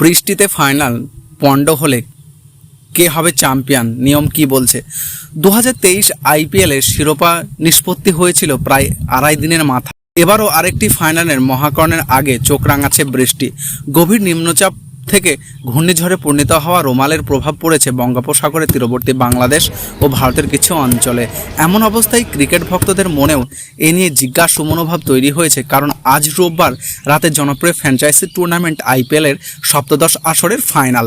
বৃষ্টিতে ফাইনাল পণ্ড হলে কে হবে চ্যাম্পিয়ন? নিয়ম কি বলছে? দু হাজার তেইশ আইপিএলের শিরোপা নিষ্পত্তি হয়েছিল প্রায় আড়াই দিনের মাথা এবারও আরেকটি ফাইনালের মহাকর্ণের আগে চোখ রাঙাচ্ছে বৃষ্টি। গভীর নিম্নচাপ থেকে ঘূর্ণিঝড়ে পরিণত হওয়া রোমালের প্রভাব পড়েছে বঙ্গোপসাগরের তীরবর্তী বাংলাদেশ ও ভারতের কিছু অঞ্চলে। এমন অবস্থায় ক্রিকেট ভক্তদের মনেও এ নিয়ে জিজ্ঞাসু মনোভাব তৈরি হয়েছে, কারণ আজ রোববার রাতে জনপ্রিয় ফ্র্যাঞ্চাইজি টুর্নামেন্ট আইপিএলের সপ্তদশ আসরের ফাইনাল।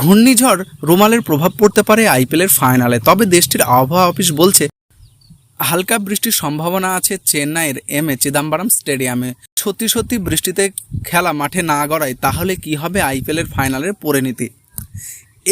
ঘূর্ণিঝড় রোমালের প্রভাব পড়তে পারে আইপিএলের ফাইনালে, তবে দেশটির আবহাওয়া অফিস বলছে, হালকা বৃষ্টির সম্ভাবনা আছে চেন্নাইয়ের এম এ, চিদাম্বরম স্টেডিয়ামে। সত্যি সত্যি বৃষ্টিতে খেলা মাঠে না গড়ায়, তাহলে কি হবে আইপিএলের ফাইনালের পরিণতি?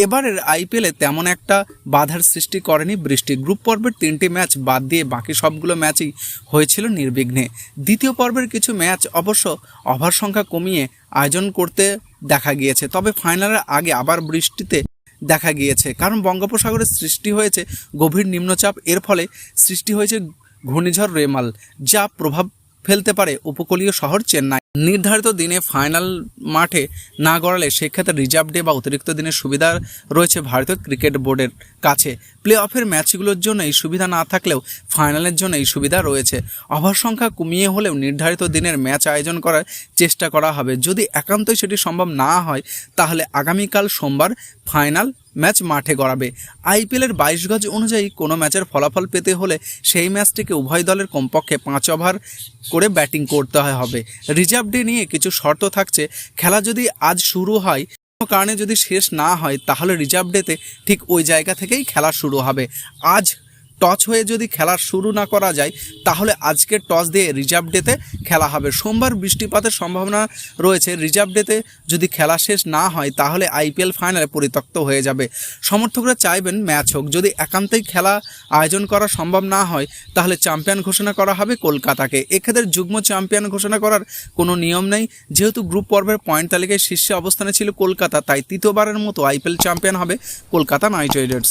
এবারের আইপিএলে তেমন একটা বাধার সৃষ্টি করেনি বৃষ্টি গ্রুপ পর্বের তিনটি ম্যাচ বাদ দিয়ে বাকি সবগুলো ম্যাচই হয়েছিল নির্বিঘ্নে। দ্বিতীয় পর্বের কিছু ম্যাচ অবশ্য ওভার সংখ্যা কমিয়ে আয়োজন করতে দেখা গিয়েছে, তবে ফাইনালের আগে আবার বৃষ্টিতে দেখা গিয়েছে। কারণ বঙ্গোপসাগরে সৃষ্টি হয়েছে গভীর নিম্নচাপ, এর ফলে সৃষ্টি হয়েছে ঘূর্ণিঝড় রেমাল, যা প্রভাব ফেলতে পারে উপকূলীয় শহর চেন্নাই। নির্ধারিত দিনে ফাইনাল মাঠে না গড়ালে সেক্ষেত্রে রিজার্ভ ডে বা অতিরিক্ত দিনের সুবিধা রয়েছে ভারতীয় ক্রিকেট বোর্ডের কাছে। প্লে অফের ম্যাচগুলোর জন্য এই সুবিধা না থাকলেও ফাইনালের জন্য এই সুবিধা রয়েছে। ওভার সংখ্যা কমিয়ে হলেও নির্ধারিত দিনের ম্যাচ আয়োজন করার চেষ্টা করা হবে। যদি একান্তই সেটি সম্ভব না হয়, তাহলে আগামীকাল সোমবার ফাইনাল ম্যাচ মাঠে গড়াবে। আইপিএলের বাইশ গজ অনুযায়ী কোনো ম্যাচের ফলাফল পেতে হলে সেই ম্যাচটিকে উভয় দলের কমপক্ষে পাঁচ ওভার করে ব্যাটিং করতে হবে। রিজার্ভ ডে নিয়ে কিছু শর্ত থাকছে। খেলা যদি আজ শুরু হয়, কোনো কারণে যদি শেষ না হয়, তাহলে রিজার্ভ ডেতে ঠিক ওই জায়গা থেকেই খেলা শুরু হবে। আজ টচ হয়ে যদি খেলা শুরু না করা যায়, তাহলে আজকে টস দিয়ে রিজার্ভ ডেতে খেলা হবে। সোমবার বৃষ্টিপাতের সম্ভাবনা রয়েছে। রিজার্ভ ডেতে যদি খেলা শেষ না হয়, তাহলে আইপিএল ফাইনালে পরিত্যক্ত হয়ে যাবে। সমর্থকরা চাইবেন ম্যাচ হোক। যদি একান্তই খেলা আয়োজন করা সম্ভব না হয়, তাহলে চ্যাম্পিয়ন ঘোষণা করা হবে কলকাতাকে। এক্ষেত্রে যুগ্ম চ্যাম্পিয়ন ঘোষণা করার কোনো নিয়ম নেই। যেহেতু গ্রুপ পর্বের পয়েন্ট তালিকায় শীর্ষে অবস্থানে ছিল কলকাতা, তাই তৃতীয়বারের মতো আইপিএল চ্যাম্পিয়ন হবে কলকাতা নাইট রাইডার্স।